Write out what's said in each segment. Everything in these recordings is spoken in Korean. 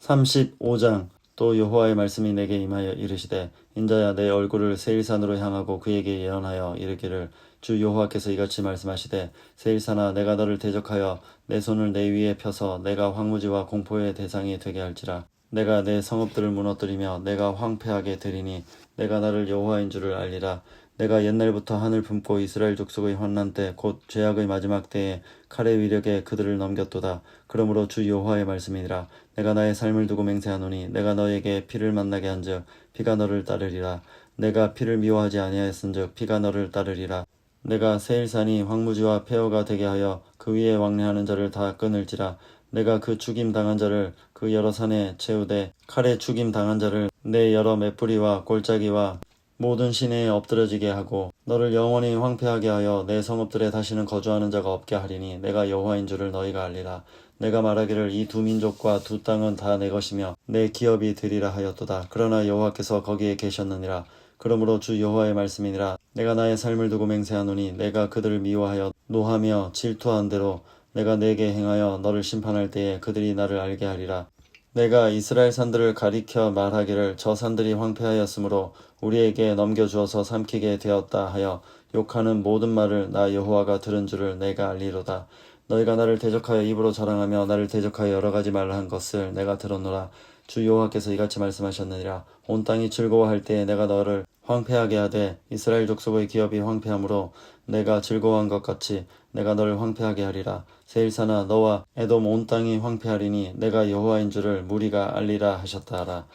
35장. 또 여호와의 말씀이 내게 임하여 이르시되 인자야 내 얼굴을 세일산으로 향하고 그에게 예언하여 이르기를 주 여호와께서 이같이 말씀하시되 세일산아 내가 너를 대적하여 내 손을 내 위에 펴서 내가 황무지와 공포의 대상이 되게 할지라. 내가 내 성읍들을 무너뜨리며 내가 황폐하게 되리니 내가 나를 여호와인 줄을 알리라 내가 옛날부터 하늘 품고 이스라엘 족속의 환난 때 곧 죄악의 마지막 때에 칼의 위력에 그들을 넘겼도다. 그러므로 주 여호와의 말씀이니라. 내가 나의 삶을 두고 맹세하노니 내가 너에게 피를 만나게 한즉 피가 너를 따르리라. 내가 피를 미워하지 아니하였은즉 피가 너를 따르리라. 내가 세일산이 황무지와 폐허가 되게 하여 그 위에 왕래하는 자를 다 끊을지라. 내가 그 죽임 당한 자를 그 여러 산에 채우되 칼에 죽임 당한 자를 내 여러 메뿌리와 골짜기와 모든 시내에 엎드러지게 하고 너를 영원히 황폐하게 하여 내 성읍들에 다시는 거주하는 자가 없게 하리니 내가 여호와인 줄을 너희가 알리라. 내가 말하기를 이 두 민족과 두 땅은 다 내 것이며 내 기업이 되리라 하였도다. 그러나 여호와께서 거기에 계셨느니라. 그러므로 주 여호와의 말씀이니라. 내가 나의 삶을 두고 맹세하노니 내가 그들을 미워하여 노하며 질투한 대로 내가 내게 행하여 너를 심판할 때에 그들이 나를 알게 하리라 내가 이스라엘 산들을 가리켜 말하기를 저 산들이 황폐하였으므로 우리에게 넘겨주어서 삼키게 되었다 하여 욕하는 모든 말을 나 여호와가 들은 줄을 내가 알리로다. 너희가 나를 대적하여 입으로 자랑하며 나를 대적하여 여러 가지 말을 한 것을 내가 들었노라. 주 여호와께서 이같이 말씀하셨느니라. 온 땅이 즐거워할 때에 내가 너를 황폐하게 하되 이스라엘 족속의 기업이 황폐함으로 내가 즐거워한 것 같이 내가 너를 황폐하게 하리라. 세일사나 너와 에돔 온 땅이 황폐하리니 내가 여호와인 줄을 무리가 알리라 하셨다 하라.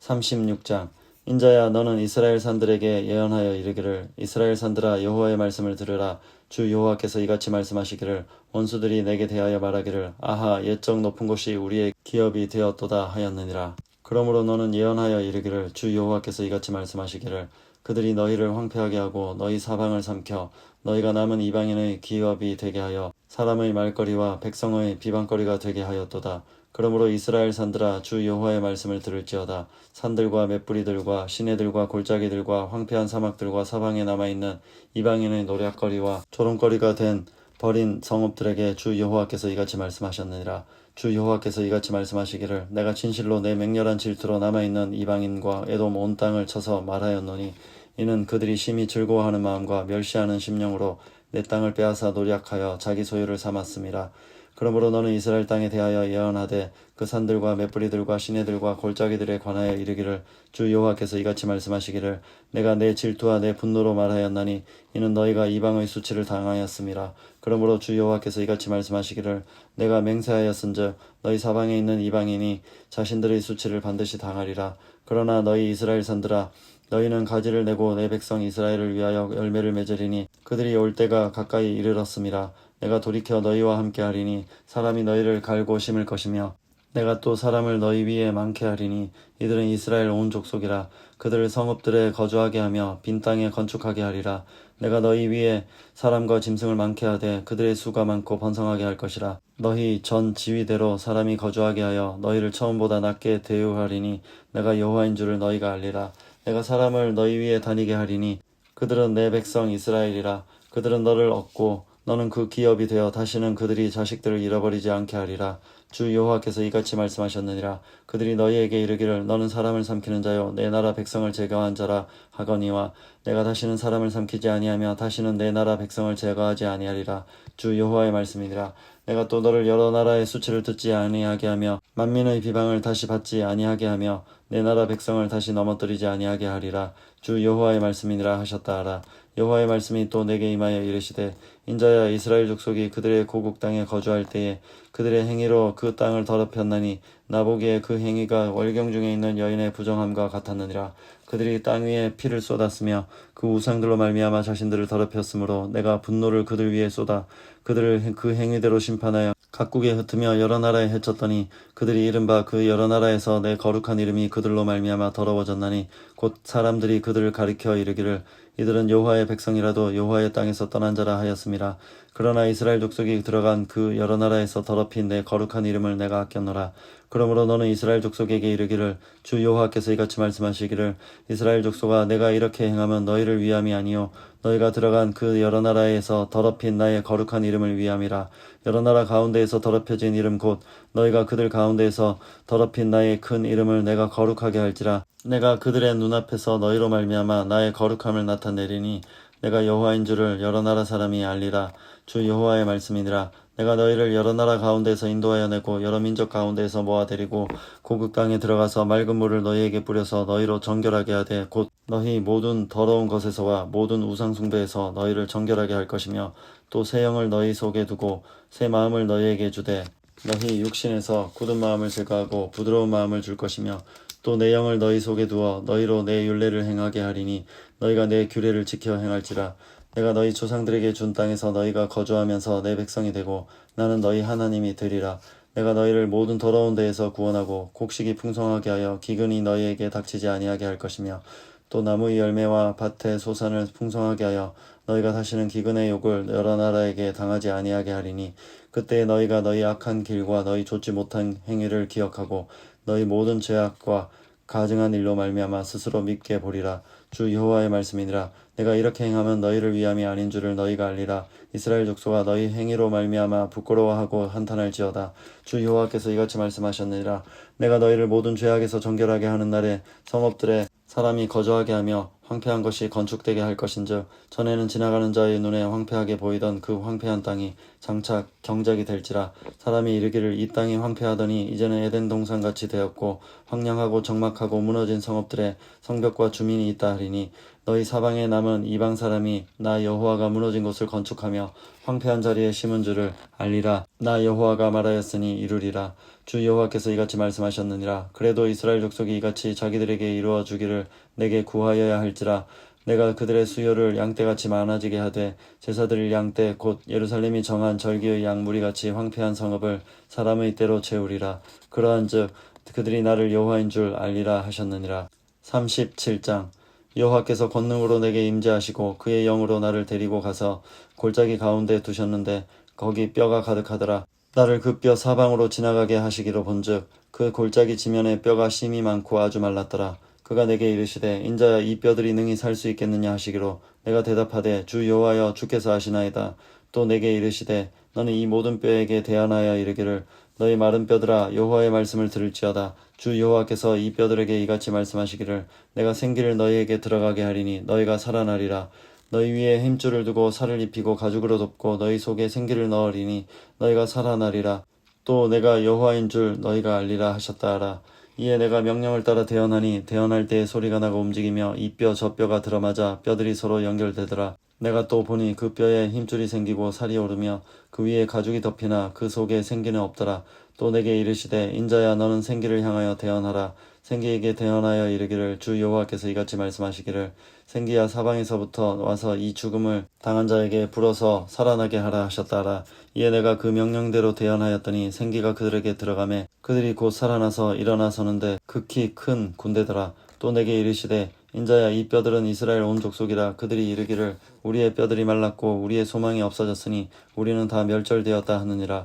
36장 인자야 너는 이스라엘 산들에게 예언하여 이르기를 이스라엘 산들아 여호와의 말씀을 들으라 주 여호와께서 이같이 말씀하시기를 원수들이 내게 대하여 말하기를 아하 옛적 높은 곳이 우리의 기업이 되었도다 하였느니라 그러므로 너는 예언하여 이르기를 주 여호와께서 이같이 말씀하시기를 그들이 너희를 황폐하게 하고 너희 사방을 삼켜 너희가 남은 이방인의 기업이 되게 하여 사람의 말거리와 백성의 비방거리가 되게 하였도다. 그러므로 이스라엘 산들아 주 여호와의 말씀을 들을지어다. 산들과 맷뿌리들과 시내들과 골짜기들과 황폐한 사막들과 사방에 남아 있는 이방인의 노략거리와 조롱거리가 된 버린 성읍들에게 주 여호와께서 이같이 말씀하셨느니라. 주 여호와께서 이같이 말씀하시기를 내가 진실로 내 맹렬한 질투로 남아 있는 이방인과 에돔 온 땅을 쳐서 말하였노니 이는 그들이 심히 즐거워하는 마음과 멸시하는 심령으로 내 땅을 빼앗아 노략하여 자기 소유를 삼았음이라. 그러므로 너는 이스라엘 땅에 대하여 예언하되 그 산들과 맷뿌리들과 시내들과 골짜기들에 관하여 이르기를 주 여호와께서 이같이 말씀하시기를 내가 내 질투와 내 분노로 말하였나니 이는 너희가 이방의 수치를 당하였음이라 그러므로 주 여호와께서 이같이 말씀하시기를 내가 맹세하였은즉 너희 사방에 있는 이방인이 자신들의 수치를 반드시 당하리라 그러나 너희 이스라엘 산들아 너희는 가지를 내고 내 백성 이스라엘을 위하여 열매를 맺으리니 그들이 올 때가 가까이 이르렀음이라 내가 돌이켜 너희와 함께 하리니 사람이 너희를 갈고 심을 것이며 내가 또 사람을 너희 위에 많게 하리니 이들은 이스라엘 온 족속이라. 그들을 성읍들에 거주하게 하며 빈 땅에 건축하게 하리라. 내가 너희 위에 사람과 짐승을 많게 하되 그들의 수가 많고 번성하게 할 것이라. 너희 전 지위대로 사람이 거주하게 하여 너희를 처음보다 낮게 대우하리니 내가 여호와인 줄을 너희가 알리라 내가 사람을 너희 위에 다니게 하리니 그들은 내 백성 이스라엘이라 그들은 너를 얻고 너는 그 기업이 되어 다시는 그들이 자식들을 잃어버리지 않게 하리라. 주 여호와께서 이같이 말씀하셨느니라. 그들이 너희에게 이르기를 너는 사람을 삼키는 자요 내 나라 백성을 제거한 자라 하거니와 내가 다시는 사람을 삼키지 아니하며 다시는 내 나라 백성을 제거하지 아니하리라. 주 여호와의 말씀이니라. 내가 또 너를 여러 나라의 수치를 듣지 아니하게 하며 만민의 비방을 다시 받지 아니하게 하며 내 나라 백성을 다시 넘어뜨리지 아니하게 하리라. 주 여호와의 말씀이니라 하셨다 하라. 여호와의 말씀이 또 내게 임하여 이르시되 인자야 이스라엘 족속이 그들의 고국 땅에 거주할 때에 그들의 행위로 그 땅을 더럽혔나니 나보기에 그 행위가 월경 중에 있는 여인의 부정함과 같았느니라 그들이 땅 위에 피를 쏟았으며 그 우상들로 말미암아 자신들을 더럽혔으므로 내가 분노를 그들 위에 쏟아 그들을 그 행위대로 심판하여 각국에 흩으며 여러 나라에 해쳤더니 그들이 이른바 그 여러 나라에서 내 거룩한 이름이 그들로 말미암아 더러워졌나니 곧 사람들이 그들을 가리켜 이르기를 이들은 여호와의 백성이라도 여호와의 땅에서 떠난 자라 하였음이라 그러나 이스라엘 족속이 들어간 그 여러 나라에서 더럽힌 내 거룩한 이름을 내가 아꼈노라. 그러므로 너는 이스라엘 족속에게 이르기를 주 여호와께서 이같이 말씀하시기를 이스라엘 족속아 내가 이렇게 행하면 너희를 위함이 아니요 너희가 들어간 그 여러 나라에서 더럽힌 나의 거룩한 이름을 위함이라. 여러 나라 가운데에서 더럽혀진 이름 곧 너희가 그들 가운데에서 더럽힌 나의 큰 이름을 내가 거룩하게 할지라 내가 그들의 눈앞에서 너희로 말미암아 나의 거룩함을 나타내리니 내가 여호와인 줄을 여러 나라 사람이 알리라. 주 여호와의 말씀이니라. 내가 너희를 여러 나라 가운데서 인도하여 내고 여러 민족 가운데서 모아 데리고 고국 땅에 들어가서 맑은 물을 너희에게 뿌려서 너희로 정결하게 하되 곧 너희 모든 더러운 것에서와 모든 우상 숭배에서 너희를 정결하게 할 것이며 또 새 영을 너희 속에 두고 새 마음을 너희에게 주되 너희 육신에서 굳은 마음을 제거하고 부드러운 마음을 줄 것이며 또 내 영을 너희 속에 두어 너희로 내 율례를 행하게 하리니 너희가 내 규례를 지켜 행할지라. 내가 너희 조상들에게 준 땅에서 너희가 거주하면서 내 백성이 되고 나는 너희 하나님이 되리라. 내가 너희를 모든 더러운 데에서 구원하고 곡식이 풍성하게 하여 기근이 너희에게 닥치지 아니하게 할 것이며 또 나무의 열매와 밭의 소산을 풍성하게 하여 너희가 다시는 기근의 욕을 여러 나라에게 당하지 아니하게 하리니 그때 너희가 너희 악한 길과 너희 좋지 못한 행위를 기억하고 너희 모든 죄악과 가증한 일로 말미암아 스스로 믿게 보리라. 주 여호와의 말씀이니라. 내가 이렇게 행하면 너희를 위함이 아닌 줄을 너희가 알리라. 이스라엘 족속아 너희 행위로 말미암아 부끄러워하고 한탄할지어다. 주 여호와께서 이같이 말씀하셨느니라. 내가 너희를 모든 죄악에서 정결하게 하는 날에 성읍들에 사람이 거주하게 하며 황폐한 것이 건축되게 할 것인즉 전에는 지나가는 자의 눈에 황폐하게 보이던 그 황폐한 땅이 장차 경작이 될지라 사람이 이르기를 이 땅이 황폐하더니 이제는 에덴 동산 같이 되었고 황량하고 적막하고 무너진 성읍들에 성벽과 주민이 있다 하리니 너희 사방에 남은 이방 사람이 나 여호와가 무너진 곳을 건축하며 황폐한 자리에 심은 줄을 알리라. 나 여호와가 말하였으니 이루리라. 주 여호와께서 이같이 말씀하셨느니라. 그래도 이스라엘 족속이 이같이 자기들에게 이루어 주기를 내게 구하여야 할지라 내가 그들의 수요를 양떼같이 많아지게 하되 제사드릴 양떼 곧 예루살렘이 정한 절기의 양무리같이 황폐한 성읍을 사람의 때로 채우리라. 그러한즉 그들이 나를 여호와인 줄 알리라 하셨느니라. 37장. 여호와께서 권능으로 내게 임재하시고 그의 영으로 나를 데리고 가서 골짜기 가운데 두셨는데 거기 뼈가 가득하더라. 나를 그 뼈 사방으로 지나가게 하시기로 본즉 그 골짜기 지면에 뼈가 심이 많고 아주 말랐더라 그가 내게 이르시되 인자야 이 뼈들이 능히 살 수 있겠느냐 하시기로 내가 대답하되 주 여호와여 주께서 하시나이다. 또 내게 이르시되 너는 이 모든 뼈에게 대안하여 이르기를 너희 마른 뼈들아 여호와의 말씀을 들을지어다. 주 여호와께서 이 뼈들에게 이같이 말씀하시기를 내가 생기를 너희에게 들어가게 하리니 너희가 살아나리라. 너희 위에 힘줄을 두고 살을 입히고 가죽으로 덮고 너희 속에 생기를 넣으리니 너희가 살아나리라. 또 내가 여호와인 줄 너희가 알리라 하셨다 하라 이에 내가 명령을 따라 대언하니 대언할 때에 소리가 나고 움직이며 이 뼈 저 뼈가 들어맞아 뼈들이 서로 연결되더라. 내가 또 보니 그 뼈에 힘줄이 생기고 살이 오르며 그 위에 가죽이 덮이나 그 속에 생기는 없더라. 또 내게 이르시되 인자야 너는 생기를 향하여 대언하라 생기에게 대언하여 이르기를 주 여호와께서 이같이 말씀하시기를 생기야 사방에서부터 와서 이 죽음을 당한 자에게 불어서 살아나게 하라 하셨다라. 이에 내가 그 명령대로 대언하였더니 생기가 그들에게 들어가매 그들이 곧 살아나서 일어나 서는데 극히 큰 군대더라. 또 내게 이르시되 인자야 이 뼈들은 이스라엘 온 족속이라 그들이 이르기를 우리의 뼈들이 말랐고 우리의 소망이 없어졌으니 우리는 다 멸절되었다 하느니라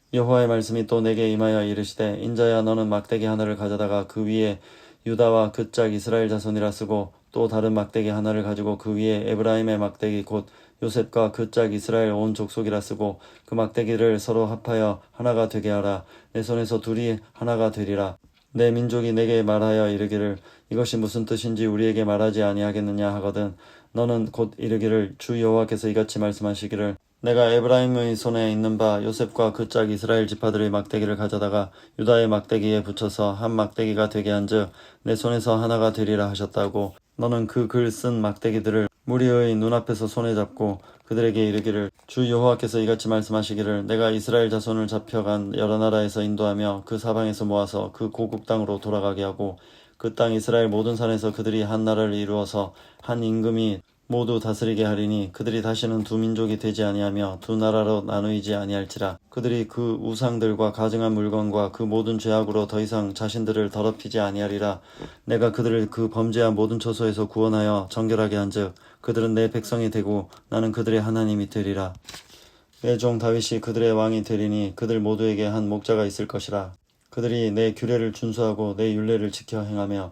여호와의 말씀이 또 내게 임하여 이르시되 인자야 너는 막대기 하나를 가져다가 그 위에 유다와 그 짝 이스라엘 자손이라 쓰고 또 다른 막대기 하나를 가지고 그 위에 에브라임의 막대기 곧 요셉과 그 짝 이스라엘 온 족속이라 쓰고 그 막대기를 서로 합하여 하나가 되게 하라. 내 손에서 둘이 하나가 되리라. 내 민족이 내게 말하여 이르기를 이것이 무슨 뜻인지 우리에게 말하지 아니하겠느냐 하거든 너는 곧 이르기를 주 여호와께서 이같이 말씀하시기를 내가 에브라임의 손에 있는 바 요셉과 그 짝 이스라엘 지파들의 막대기를 가져다가 유다의 막대기에 붙여서 한 막대기가 되게 한즉 내 손에서 하나가 되리라 하셨다고 너는 그 글 쓴 막대기들을 무리의 눈앞에서 손에 잡고 그들에게 이르기를 주 여호와께서 이같이 말씀하시기를 내가 이스라엘 자손을 잡혀간 여러 나라에서 인도하며 그 사방에서 모아서 그 고국 땅으로 돌아가게 하고 그 땅 이스라엘 모든 산에서 그들이 한 나라를 이루어서 한 임금이 모두 다스리게 하리니 그들이 다시는 두 민족이 되지 아니하며 두 나라로 나누이지 아니할지라. 그들이 그 우상들과 가증한 물건과 그 모든 죄악으로 더 이상 자신들을 더럽히지 아니하리라. 내가 그들을 그 범죄한 모든 처소에서 구원하여 정결하게 한즉 그들은 내 백성이 되고 나는 그들의 하나님이 되리라. 내 종 다윗이 그들의 왕이 되리니 그들 모두에게 한 목자가 있을 것이라. 그들이 내 규례를 준수하고 내 율례를 지켜 행하며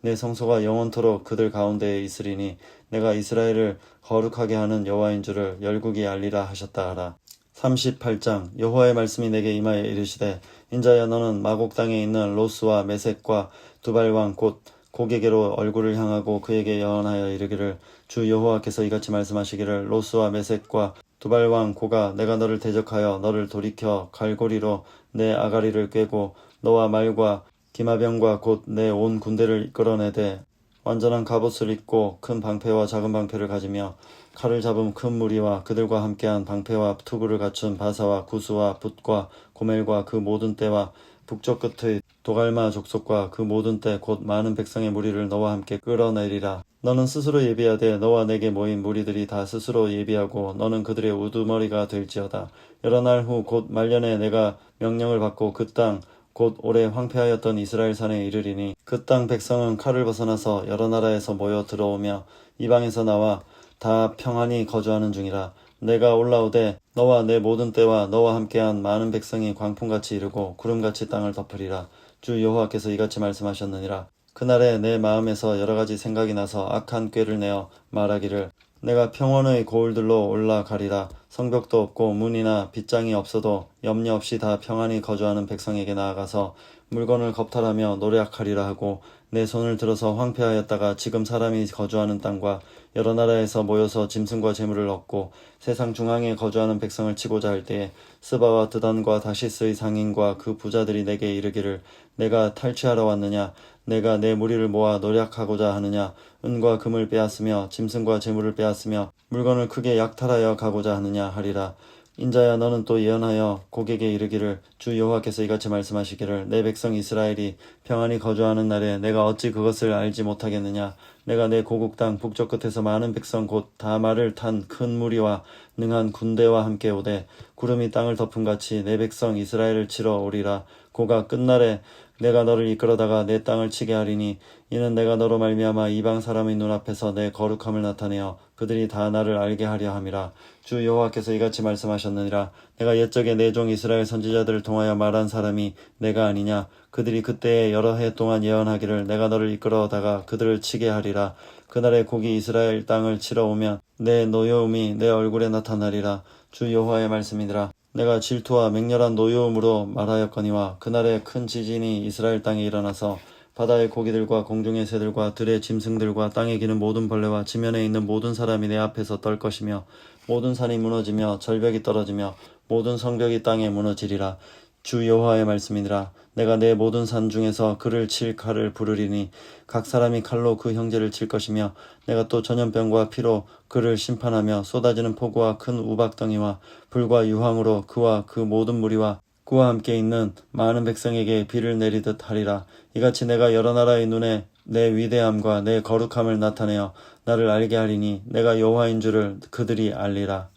내 성소가 영원토록 그들 가운데에 있으리니 내가 이스라엘을 거룩하게 하는 여호와인 줄을 열국이 알리라 하셨다 하라. 38장 여호와의 말씀이 내게 임하여 이르시되 인자야 너는 마곡 땅에 있는 로스와 메색과 두발 왕 곧 고개게로 얼굴을 향하고 그에게 예언하여 이르기를 주 여호와께서 이같이 말씀하시기를 로스와 메색과 두발 왕 고가 내가 너를 대적하여 너를 돌이켜 갈고리로 내 아가리를 꿰고 너와 말과 기마병과 곧 내 온 군대를 이끌어내되 완전한 갑옷을 입고 큰 방패와 작은 방패를 가지며 칼을 잡은 큰 무리와 그들과 함께한 방패와 투구를 갖춘 바사와 구스와 붓과 고멜과 그 모든 때와 북쪽 끝의 도갈마 족속과 그 모든 때 곧 많은 백성의 무리를 너와 함께 끌어내리라. 너는 스스로 예비하되 너와 내게 모인 무리들이 다 스스로 예비하고 너는 그들의 우두머리가 될지어다. 여러 날 후 곧 말년에 내가 명령을 받고 그땅 곧 오래 황폐하였던 이스라엘 산에 이르리니 그 땅 백성은 칼을 벗어나서 여러 나라에서 모여 들어오며 이방에서 나와 다 평안히 거주하는 중이라. 내가 올라오되 너와 내 모든 때와 너와 함께한 많은 백성이 광풍같이 이르고 구름같이 땅을 덮으리라. 주 여호와께서 이같이 말씀하셨느니라. 그날에 내 마음에서 여러 가지 생각이 나서 악한 꾀를 내어 말하기를 내가 평원의 고을들로 올라가리라. 성벽도 없고 문이나 빗장이 없어도 염려 없이 다 평안히 거주하는 백성에게 나아가서 물건을 겁탈하며 노력하리라 하고 내 손을 들어서 황폐하였다가 지금 사람이 거주하는 땅과 여러 나라에서 모여서 짐승과 재물을 얻고 세상 중앙에 거주하는 백성을 치고자 할 때에 스바와 드단과 다시스의 상인과 그 부자들이 내게 이르기를 내가 탈취하러 왔느냐? 내가 내 무리를 모아 노력하고자 하느냐? 은과 금을 빼앗으며 짐승과 재물을 빼앗으며 물건을 크게 약탈하여 가고자 하느냐 하리라 인자야 너는 또 예언하여 고객에 이르기를 주 여호와께서 이같이 말씀하시기를 내 백성 이스라엘이 평안히 거주하는 날에 내가 어찌 그것을 알지 못하겠느냐? 내가 내 고국 땅 북쪽 끝에서 많은 백성 곧다 말을 탄큰 무리와 능한 군대와 함께 오되 구름이 땅을 덮음 같이 내 백성 이스라엘을 치러 오리라. 고가 끝날에 내가 너를 이끌어다가 내 땅을 치게 하리니 이는 내가 너로 말미암아 이방 사람의 눈앞에서 내 거룩함을 나타내어 그들이 다 나를 알게 하려 함이라. 주 여호와께서 이같이 말씀하셨느니라. 내가 옛적에 내 종 이스라엘 선지자들을 통하여 말한 사람이 내가 아니냐. 그들이 그때에 여러 해 동안 예언하기를 내가 너를 이끌어다가 그들을 치게 하리라. 그날에 고기 이스라엘 땅을 치러 오면 내 노여움이 내 얼굴에 나타나리라. 주 여호와의 말씀이니라 내가 질투와 맹렬한 노여움으로 말하였거니와 그날에 큰 지진이 이스라엘 땅에 일어나서 바다의 고기들과 공중의 새들과 들의 짐승들과 땅에 기는 모든 벌레와 지면에 있는 모든 사람이 내 앞에서 떨 것이며 모든 산이 무너지며 절벽이 떨어지며 모든 성벽이 땅에 무너지리라 주 여호와의 말씀이니라. 내가 내 모든 산 중에서 그를 칠 칼을 부르리니 각 사람이 칼로 그 형제를 칠 것이며 내가 또 전염병과 피로 그를 심판하며 쏟아지는 폭우와 큰 우박덩이와 불과 유황으로 그와 그 모든 무리와 그와 함께 있는 많은 백성에게 비를 내리듯 하리라. 이같이 내가 여러 나라의 눈에 내 위대함과 내 거룩함을 나타내어 나를 알게 하리니 내가 여호와인 줄을 그들이 알리라